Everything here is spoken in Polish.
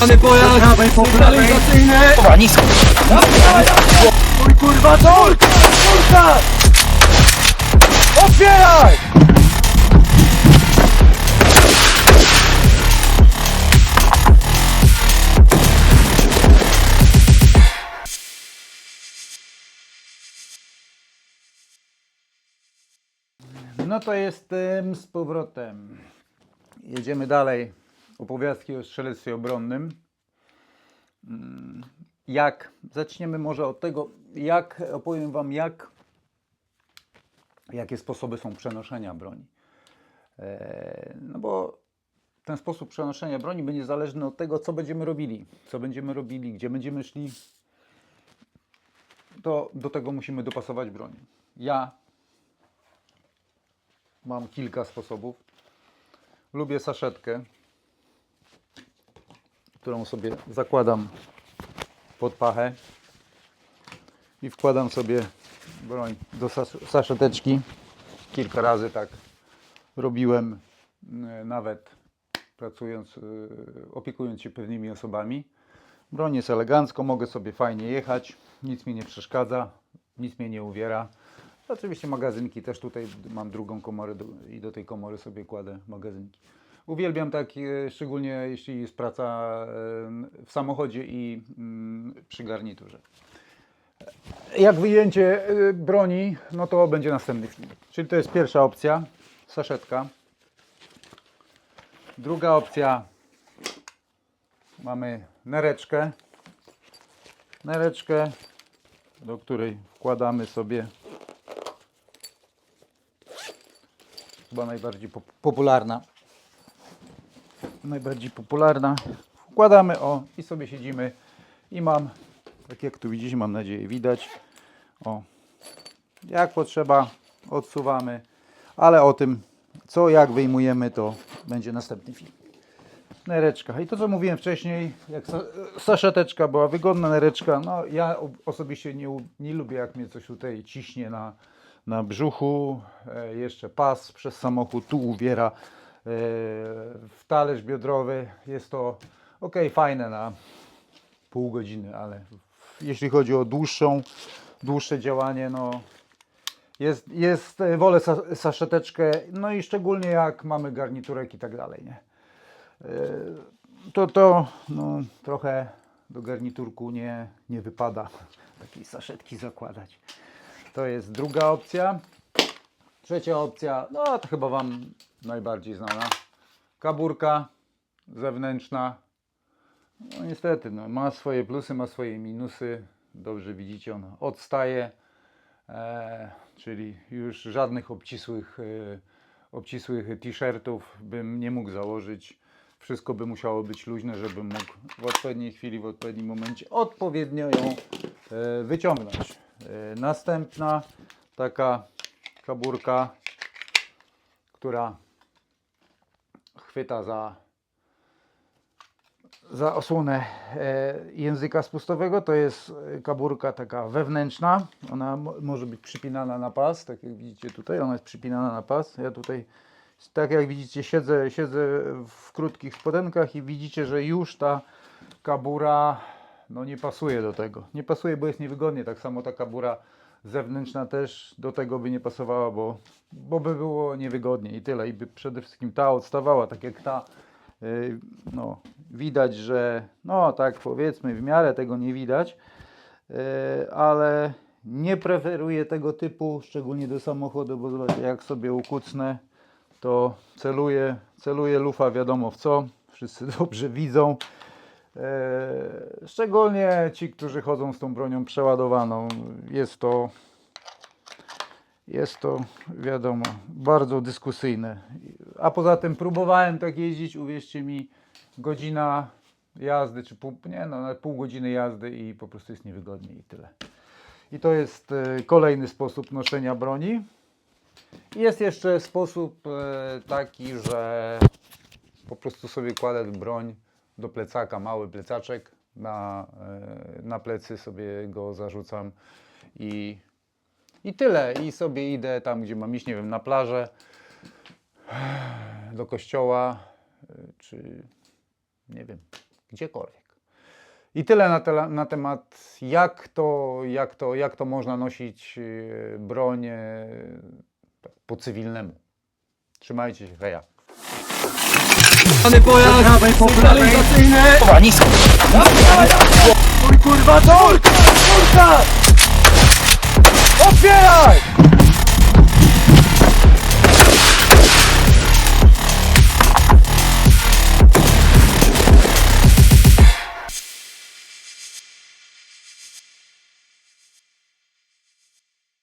Pany pojazd! Kurwa, nisko. Kurwa, to! Kurwa! Otwieraj! No to jestem z powrotem. Jedziemy dalej. Opowiastki o strzelectwie obronnym. Jak? Zaczniemy może od tego, jak opowiem Wam, jak, jakie sposoby są przenoszenia broni. E, No bo ten sposób przenoszenia broni będzie zależny od tego, co będziemy robili. Co będziemy robili, gdzie będziemy szli. To do tego musimy dopasować broń. Ja mam kilka sposobów. Lubię saszetkę, którą sobie zakładam pod pachę i wkładam sobie broń do sas- saszeteczki. Kilka razy tak robiłem, e, nawet pracując, e, opiekując się pewnymi osobami. Broń jest elegancko, mogę sobie fajnie jechać, nic mi nie przeszkadza, nic mnie nie uwiera. Oczywiście magazynki też tutaj mam drugą komorę i do tej komory sobie kładę magazynki. Uwielbiam tak, e, szczególnie jeśli jest praca e, w samochodzie i mm, przy garniturze. Jak wyjęcie e, broni, no to będzie następny film. Czyli to jest pierwsza opcja, saszetka. Druga opcja, mamy nereczkę. Nereczkę, do której wkładamy sobie chyba najbardziej pop- popularna. Najbardziej popularna. Wkładamy o i sobie siedzimy i mam, tak jak tu widzicie, mam nadzieję widać. O, jak potrzeba, odsuwamy, ale o tym, co jak wyjmujemy, to będzie następny film. Nereczka. I to, co mówiłem wcześniej, jak sa- saszeteczka była wygodna nereczka, no ja osobiście nie, nie lubię, jak mnie coś tutaj ciśnie na, na brzuchu, e, jeszcze pas przez samochód, tu uwiera w talerz biodrowy. Jest to ok, fajne na pół godziny, ale jeśli chodzi o dłuższą, dłuższe działanie, no jest, jest e, wolę sa- saszeteczkę, no i szczególnie jak mamy garniturek i tak dalej, nie? to to no, trochę do garniturku nie, nie wypada takiej saszetki zakładać. To jest druga opcja. Trzecia opcja, no to chyba Wam najbardziej znana. Kaburka zewnętrzna. No niestety, no, ma swoje plusy, ma swoje minusy. Dobrze widzicie, ona odstaje. E, czyli już żadnych obcisłych, e, obcisłych t-shirtów bym nie mógł założyć. Wszystko by musiało być luźne, żebym mógł w odpowiedniej chwili, w odpowiednim momencie odpowiednio ją e, wyciągnąć. E, następna taka kaburka, która chwyta za, za osłonę e, języka spustowego. To jest kaburka taka wewnętrzna. Ona mo- może być przypinana na pas, tak jak widzicie tutaj. Ona jest przypinana na pas. Ja tutaj, tak jak widzicie, siedzę, siedzę w krótkich spodenkach i widzicie, że już ta kabura no, nie pasuje do tego. Nie pasuje, bo jest niewygodnie. Tak samo ta kabura zewnętrzna też do tego by nie pasowała, bo, bo by było niewygodnie i tyle. I by przede wszystkim ta odstawała, tak jak ta. Yy, No, widać, że no tak powiedzmy w miarę tego nie widać, yy, ale nie preferuję tego typu, szczególnie do samochodu, bo zobaczcie, jak sobie ukucnę, to celuję, celuję lufa wiadomo w co, wszyscy dobrze widzą. E, Szczególnie ci, którzy chodzą z tą bronią przeładowaną. Jest to, jest to wiadomo, bardzo dyskusyjne. A poza tym próbowałem tak jeździć, uwierzcie mi, godzina jazdy, czy pół, nie no, pół godziny jazdy i po prostu jest niewygodnie i tyle. I to jest e, kolejny sposób noszenia broni. Jest jeszcze sposób e, taki, że po prostu sobie kładę broń do plecaka, mały plecaczek, na, e, na plecy sobie go zarzucam i, i tyle. I sobie idę tam, gdzie mam iść, nie wiem, na plażę, do kościoła, e, czy nie wiem, gdziekolwiek. I tyle na, tele, na temat, jak to, jak, to, jak to można nosić e, broń po cywilnemu. Trzymajcie się, heja. Pany pojazd sygnalizacyjny! Kurwa, nisko! Mój kurwa, to! Kurwa! Otwieraj!